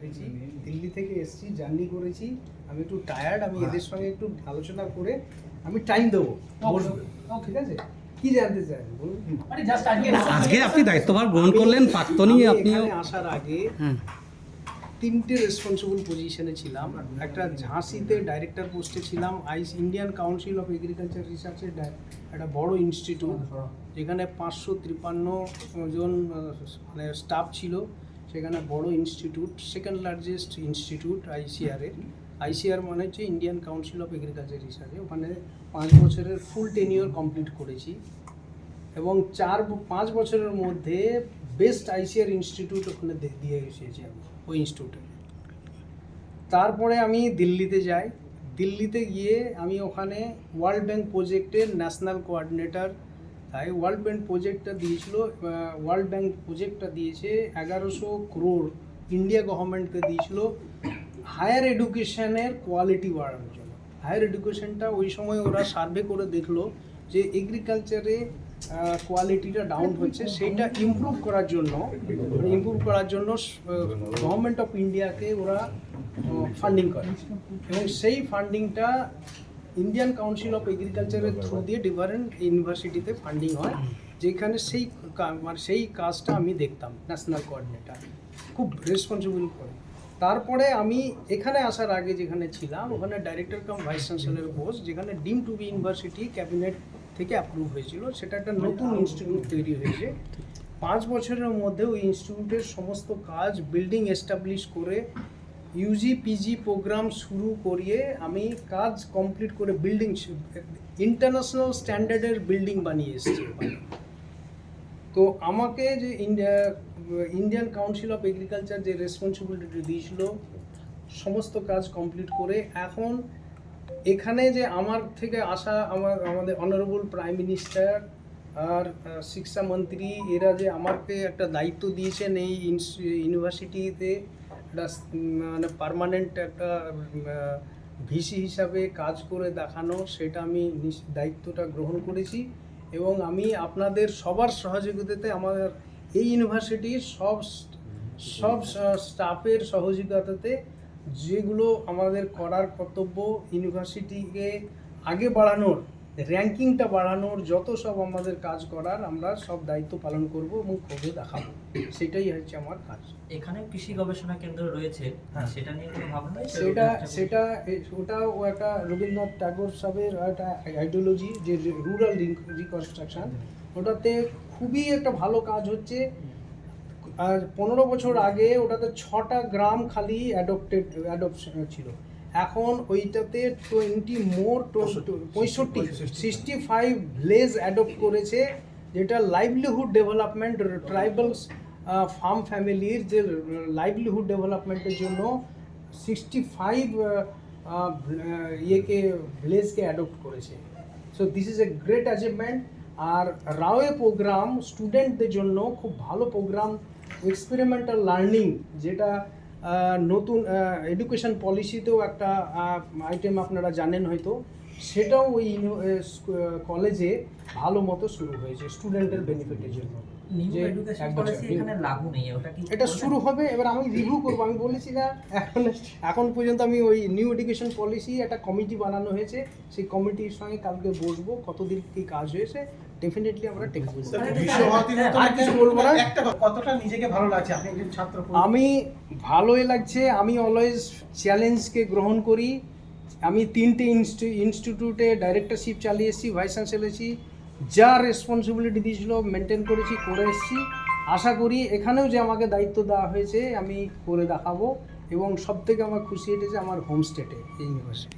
করেছি দিল্লি থেকে এসেছি জার্নি করেছি। আমি একটু টায়ার্ড আমি এদের সঙ্গে একটু আলোচনা করে আমি টাইম দেবো। ঠিক আছে? কি জানতে চান বলুন? আজকে আপনি দায়িত্বভার গ্রহণ করলেন এখানে আসার আগে হ্যাঁ তিনটে রেসপন্সিবল পজিশনে ছিলাম। একটা ঝাঁসিতে ডাইরেক্টর পোস্টে ছিলাম। আইস ইন্ডিয়ান কাউন্সিল অফ এগ্রিকালচার রিসার্চের একটা বড় ইনস্টিটিউট যেখানে পাঁচশো তিপ্পান্ন জন মানে স্টাফ ছিল। সেখানে বড় institute, second largest institute ICR এর আইসিআর মানে হচ্ছে ইন্ডিয়ান কাউন্সিল অফ এগ্রিকালচার রিসার্চে ওখানে পাঁচ বছরের ফুল টেনিওর কমপ্লিট করেছি। এবং চার পাঁচ বছরের মধ্যে বেস্ট আইসিআর ইনস্টিটিউট ওখানে দিয়ে এসেছি আমি, ওই ইনস্টিটিউটে। তারপরে আমি দিল্লিতে যাই। দিল্লিতে গিয়ে আমি ওখানে ওয়ার্ল্ড ব্যাংক প্রজেক্টের ন্যাশনাল কোঅর্ডিনেটর তাই ওয়ার্ল্ড ব্যাংক প্রজেক্টটা দিয়েছিল ওয়ার্ল্ড ব্যাংক প্রজেক্টটা দিয়েছে এগারোশো ক্রোড় ইন্ডিয়া গভর্নমেন্টকে দিয়েছিল হায়ার এডুকেশনের কোয়ালিটি বাড়ানোর জন্য। হায়ার এডুকেশনটা ওই সময় ওরা সার্ভে করে দেখল যে এগ্রিকালচারে কোয়ালিটিটা ডাউন হচ্ছে, সেইটা ইমপ্রুভ করার জন্য ইমপ্রুভ করার জন্য গভর্নমেন্ট অফ ইন্ডিয়াকে ওরা ফান্ডিং করে। এবং সেই ফান্ডিংটা ইন্ডিয়ান কাউন্সিল অফ এগ্রিকালচারের থ্রু দিয়ে ডিফারেন্ট ইউনিভার্সিটিতে ফান্ডিং হয়, যেখানে সেই মানে সেই কাজটা আমি দেখতাম ন্যাশনাল কোঅর্ডিনেটর খুব রেসপন্সিবল করে। তারপরে আমি এখানে আসার আগে যেখানে ছিলাম, ওখানে director cum vice chancellor post যেখানে deemed to be university cabinet থেকে অ্যাপ্রুভ হয়েছিল। সেটা একটা নতুন ইনস্টিটিউট তৈরি হয়েছে। পাঁচ বছরের মধ্যে ওই ইনস্টিটিউটের সমস্ত কাজ বিল্ডিং এস্টাবলিশ করে ইউজি পিজি প্রোগ্রাম শুরু করিয়ে আমি কাজ কমপ্লিট করে বিল্ডিং ইন্টারন্যাশনাল স্ট্যান্ডার্ডের বিল্ডিং বানিয়ে এসেছি। তো আমাকে যে India Indian council of agriculture যে রেসপন্সিবিলিটি দিয়েছিল, সমস্ত কাজ কমপ্লিট করে এখন এখানে যে আমার থেকে আসা আমার, আমাদের অনারেবল প্রাইম মিনিস্টার আর শিক্ষামন্ত্রী এরা যে আমাকে একটা দায়িত্ব দিয়েছেন এই ইউনিভার্সিটিতে একটা মানে পার্মানেন্ট একটা ভিসি হিসাবে কাজ করে দেখানো, সেটা আমি দায়িত্বটা গ্রহণ করেছি। এবং আমি আপনাদের সবার সহযোগিতাতে আমাদের এই ইউনিভার্সিটির সব সব স্টাফের সহযোগিতাতে যেগুলো আমাদের করার কর্তব্য ইউনিভার্সিটিকে আগে বাড়ানোর র্যাঙ্কিংটা বাড়ানোর যত সব আমাদের কাজ করার আমরা সব দায়িত্ব পালন করব এবং করে দেখাবো। সেটাই হচ্ছে আমার কাজ। এখানে কৃষি গবেষণা কেন্দ্র রয়েছে। হ্যাঁ। সেটা নিয়ে কোনো ভাবনা সেটা সেটা ওটাও একটা রবীন্দ্রনাথ ট্যাগোর সাহেবের একটা আইডিওলজি যে রুরাল রিকনস্ট্রাকশন ওটাতে খুবই একটা ভালো কাজ হচ্ছে। আর পনেরো বছর আগে ওটাতে ছটা গ্রাম খালি অ্যাডপ্টেড অ্যাডপশন ছিল। এখন ওইটাতে টোয়েন্টি মোর পঁয়ষট্টি সিক্সটি ফাইভ ভিলেজ অ্যাডপ্ট করেছে যেটা লাইভলিহুড ডেভেলপমেন্ট ট্রাইবালস ফার্ম ফ্যামিলির যে লাইভলিহুড ডেভেলপমেন্টের জন্য সিক্সটি ফাইভ ইয়েকে ভিলেজকে অ্যাডপ্ট করেছে। So this is a great achievement আর রাওয়ে প্রোগ্রাম স্টুডেন্টদের জন্য খুব ভালো প্রোগ্রাম এক্সপেরিমেন্টাল লার্নিং যেটা নতুন এডুকেশন পলিসিতেও একটা আইটেম আপনারা জানেন হয়তো। সেটাও ওই কলেজে ভালো মতো শুরু হয়েছে স্টুডেন্টের বেনিফিটের জন্য। এটা শুরু হবে এবার আমি রিভিউ করব। আমি বলেছি না এখন এখন পর্যন্ত আমি ওই নিউ এডুকেশন পলিসি একটা কমিটি বানানো হয়েছে। সেই কমিটির সঙ্গে কালকে বসবো কতদিন কি কাজ হয়েছে ডেফিনেটলি আমরা মতো আর কিছু বলব না। একটা কতটা নিজেকে ভালো লাগছে? আপনি একজন ছাত্র আমি ভালোই লাগছে। আমি অলওয়েজ চ্যালেঞ্জকে গ্রহণ করি। আমি তিনটে ইনস্টিটিউটে ডাইরেক্টরশিপ চালিয়েছি ভাইস চ্যান্সেলেছি যা রেসপন্সিবিলিটি দিয়েছিল মেনটেন করেছি, করে এসেছি। আশা করি এখানেও যে আমাকে দায়িত্ব দেওয়া হয়েছে, আমি করে দেখাবো। এবং সবথেকে আমার খুশি এটেছে আমার হোম স্টেটে ইউনিভার্সিটি